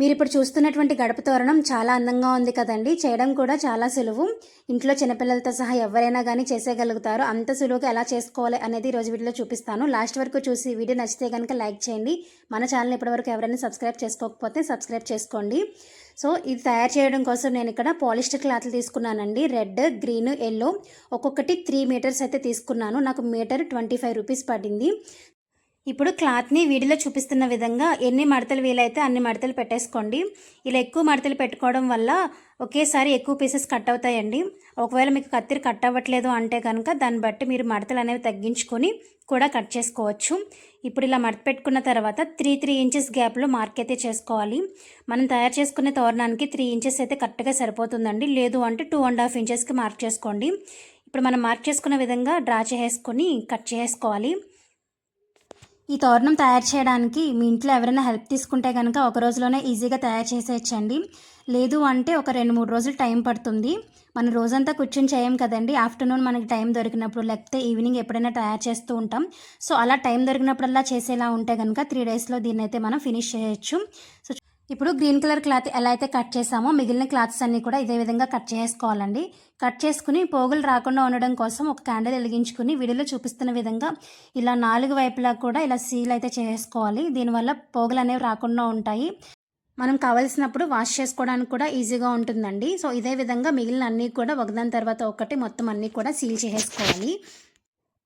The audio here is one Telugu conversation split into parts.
మీరు ఇప్పుడు చూస్తున్నటువంటి గడప తోరణం చాలా అందంగా ఉంది కదండి. చేయడం కూడా చాలా సులువు. ఇంట్లో చిన్నపిల్లలతో సహా ఎవరైనా కానీ చేసేయగలుగుతారు. అంత సులువుగా ఎలా చేసుకోవాలి అనేది ఈరోజు రోజు వీడియోలో చూపిస్తాను. లాస్ట్ వరకు చూసి వీడియో నచ్చితే కనుక లైక్ చేయండి. మన ఛానల్ ఇప్పటివరకు ఎవరైనా సబ్స్క్రైబ్ చేసుకోకపోతే సబ్స్క్రైబ్ చేసుకోండి. సో ఇది తయారు చేయడం కోసం నేను ఇక్కడ పాలిస్టర్ క్లాత్లు తీసుకున్నానండి. రెడ్ గ్రీన్ ఎల్లో ఒక్కొక్కటి త్రీ మీటర్స్ అయితే తీసుకున్నాను. నాకు మీటర్ ట్వంటీ ఫైవ్ రూపీస్ పడింది. ఇప్పుడు క్లాత్ని వీడియోలో చూపిస్తున్న విధంగా ఎన్ని మడతలు వీలైతే అన్ని మడతలు పెట్టేసుకోండి. ఇలా ఎక్కువ మడతలు పెట్టుకోవడం వల్ల ఒకేసారి ఎక్కువ పీసెస్ కట్ అవుతాయండి. ఒకవేళ మీకు కత్తిరి కట్ అవ్వట్లేదు అంటే కనుక దాన్ని బట్టి మీరు మడతలు అనేవి తగ్గించుకొని కూడా కట్ చేసుకోవచ్చు. ఇప్పుడు ఇలా మడత పెట్టుకున్న తర్వాత త్రీ త్రీ ఇంచెస్ గ్యాప్లో మార్క్ అయితే చేసుకోవాలి. మనం తయారు చేసుకునే తోరణానికి త్రీ ఇంచెస్ అయితే కరెక్ట్గా సరిపోతుందండి. లేదు అంటే టూ అండ్ హాఫ్ ఇంచెస్కి మార్క్ చేసుకోండి. ఇప్పుడు మనం మార్క్ చేసుకున్న విధంగా డ్రా చేసుకొని కట్ చేసుకోవాలి ఈ తోరణం తయారు చేయడానికి మీ ఇంట్లో ఎవరైనా హెల్ప్ తీసుకుంటే కనుక ఒక రోజులోనే ఈజీగా తయారు చేసేయచ్చండి. లేదు అంటే ఒక రెండు మూడు రోజులు టైం పడుతుంది. మనం రోజంతా కూర్చొని చేయం కదండి. ఆఫ్టర్నూన్ మనకి టైం దొరికినప్పుడు లేకపోతే ఈవినింగ్ ఎప్పుడైనా తయారు చేస్తూ ఉంటాం. సో అలా టైం దొరికినప్పుడల్లా చేసేలా ఉంటే కనుక త్రీ డేస్లో దీన్ని అయితే మనం ఫినిష్ చేయొచ్చు. సో ఇప్పుడు గ్రీన్ కలర్ క్లాత్ ఎలా అయితే కట్ చేసామో మిగిలిన క్లాత్స్ అన్నీ కూడా ఇదే విధంగా కట్ చేసుకోవాలండి. కట్ చేసుకుని పోగులు రాకుండా ఉండడం కోసం ఒక క్యాండిల్ వెలిగించుకుని వీడియోలో చూపిస్తున్న విధంగా ఇలా నాలుగు వైపులా కూడా ఇలా సీల్ అయితే చేసుకోవాలి. దీనివల్ల పోగులు అనేవి రాకుండా ఉంటాయి. మనం కావలసినప్పుడు వాష్ చేసుకోవడానికి కూడా ఈజీగా ఉంటుందండి. సో ఇదే విధంగా మిగిలిన అన్నీ కూడా ఒకదాని తర్వాత ఒకటి మొత్తం అన్నీ కూడా సీల్ చేసుకోవాలి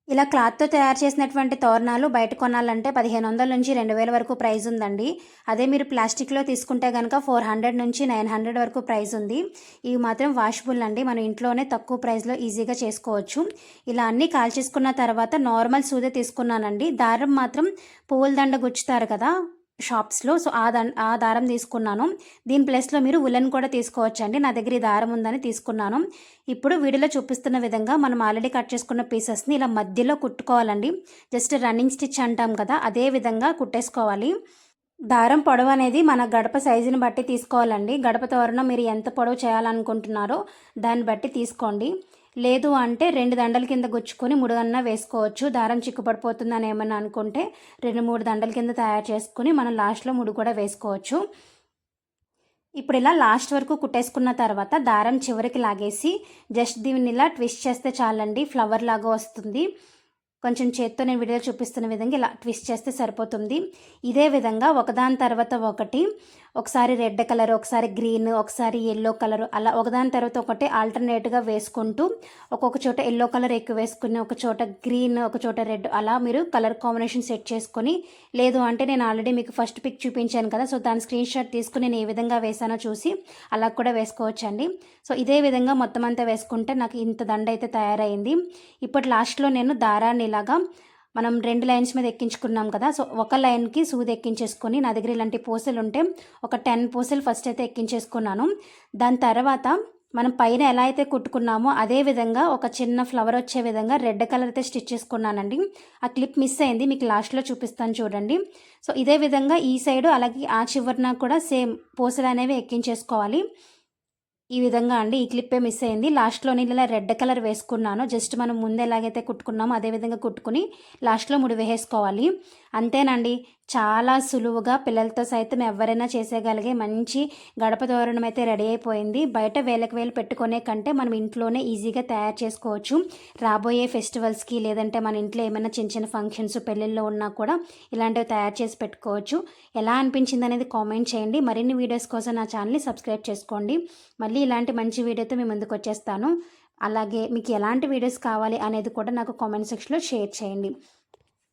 ఇలా క్లాత్తో తయారు చేసినటువంటి తోరణాలు బయట కొనాలంటే పదిహేను వందల నుంచి రెండు వేల వరకు ప్రైస్ ఉందండి. అదే మీరు ప్లాస్టిక్లో తీసుకుంటే కనుక ఫోర్ హండ్రెడ్ నుంచి నైన్ హండ్రెడ్ వరకు ప్రైస్ ఉంది. ఇవి మాత్రం వాషబుల్ అండి. మనం ఇంట్లోనే తక్కువ ప్రైస్లో ఈజీగా చేసుకోవచ్చు. ఇలా అన్నీ కాల్చేసుకున్న తర్వాత నార్మల్ సూదే తీసుకున్నానండి. దారం మాత్రం పువ్వుల దండ గుచ్చుతారు కదా. షాప్స్లో. సో ఆ దా ఆ దారం తీసుకున్నాను. దీని ప్లేస్లో మీరు ఉలెన్ కూడా తీసుకోవచ్చండి. నా దగ్గర ఈ దారం ఉందని తీసుకున్నాను. ఇప్పుడు వీడియోలో చూపిస్తున్న విధంగా మనం ఆల్రెడీ కట్ చేసుకున్న పీసెస్ని ఇలా మధ్యలో కుట్టుకోవాలండి. జస్ట్ రన్నింగ్ స్టిచ్ అంటాం కదా అదే విధంగా కుట్టేసుకోవాలి. దారం పొడవు అనేది మన గడప సైజుని బట్టి తీసుకోవాలండి. గడప తోరణం మీరు ఎంత పొడవు చేయాలనుకుంటున్నారో దాన్ని బట్టి తీసుకోండి. లేదు అంటే రెండు దండల కింద గుచ్చుకొని ముడుగన్నా వేసుకోవచ్చు. దారం చిక్కుపడిపోతుందని ఏమన్నా అనుకుంటే రెండు మూడు దండల కింద తయారు చేసుకుని మనం లాస్ట్లో ముడు కూడా వేసుకోవచ్చు. ఇప్పుడు ఇలా లాస్ట్ వరకు కుట్టేసుకున్న తర్వాత దారం చివరికి లాగేసి జస్ట్ దీన్ని ఇలా ట్విస్ట్ చేస్తే చాలండి ఫ్లవర్ లాగా వస్తుంది. కొంచెం చేత్తో నేను వీడియో చూపిస్తున్న విధంగా ఇలా ట్విస్ట్ చేస్తే సరిపోతుంది. ఇదే విధంగా ఒకదాని తర్వాత ఒకటి ఒకసారి రెడ్ కలర్ ఒకసారి గ్రీన్ ఒకసారి ఎల్లో కలర్ అలా ఒకదాని తర్వాత ఒకటి ఆల్టర్నేట్గా వేసుకుంటూ ఒక్కొక్క చోట ఎల్లో కలర్ ఎక్కువ వేసుకుని ఒక చోట గ్రీన్ ఒక చోట రెడ్ అలా మీరు కలర్ కాంబినేషన్ సెట్ చేసుకొని లేదు అంటే నేను ఆల్రెడీ మీకు ఫస్ట్ పిక్ చూపించాను కదా సో దాని స్క్రీన్ షాట్ తీసుకుని నేను ఏ విధంగా వేసానో చూసి అలా కూడా వేసుకోవచ్చండి. సో ఇదే విధంగా మొత్తం అంతా వేసుకుంటే నాకు ఇంత దండ అయితే తయారైంది. ఇప్పుడు లాస్ట్లో నేను దారాన్ని ఇలాగా మనం రెండు లైన్స్ మీద ఎక్కించుకున్నాం కదా సో ఒక లైన్కి సూది ఎక్కించేసుకొని నా దగ్గర ఇలాంటి పూసలు ఉంటే ఒక టెన్ పూసలు ఫస్ట్ అయితే ఎక్కించేసుకున్నాను. దాని తర్వాత మనం పైన ఎలా అయితే కుట్టుకున్నామో అదే విధంగా ఒక చిన్న ఫ్లవర్ వచ్చే విధంగా రెడ్ కలర్ అయితే స్టిచ్ చేసుకున్నానండి. ఆ క్లిప్ మిస్ అయింది మీకు లాస్ట్లో చూపిస్తాను చూడండి. సో ఇదే విధంగా ఈ సైడు అలాగే ఆ చివరిన కూడా సేమ్ పూసలు అనేవి ఎక్కించేసుకోవాలి. ఈ విధంగా అండి ఈ క్లిప్పే మిస్ అయింది. లాస్ట్లో నేను ఇలా రెడ్ కలర్ వేసుకున్నాను. జస్ట్ మనం ముందు ఎలాగైతే కుట్టుకున్నామో అదే విధంగా కుట్టుకుని లాస్ట్లో ముడి వేసుకోవాలి అంతేనండి. చాలా సులువుగా పిల్లలతో సైతం ఎవరైనా చేసేయగలిగే మంచి గడప తోరణం అయితే రెడీ అయిపోయింది. బయట వేలకు వేలు పెట్టుకునే కంటే మనం ఇంట్లోనే ఈజీగా తయారు చేసుకోవచ్చు. రాబోయే ఫెస్టివల్స్కి లేదంటే మన ఇంట్లో ఏమైనా చిన్న చిన్న ఫంక్షన్స్ పెళ్ళిళ్ళు ఉన్నా కూడా ఇలాంటివి తయారు చేసి పెట్టుకోవచ్చు. ఎలా అనిపించింది అనేది కామెంట్ చేయండి. మరిన్ని వీడియోస్ కోసం నా ఛానల్ని సబ్స్క్రైబ్ చేసుకోండి. మళ్ళీ ఇలాంటి మంచి వీడియోతో మీ ముందుకు వచ్చేస్తాను. అలాగే మీకు ఎలాంటి వీడియోస్ కావాలి అనేది కూడా నాకు కామెంట్ సెక్షన్లో షేర్ చేయండి.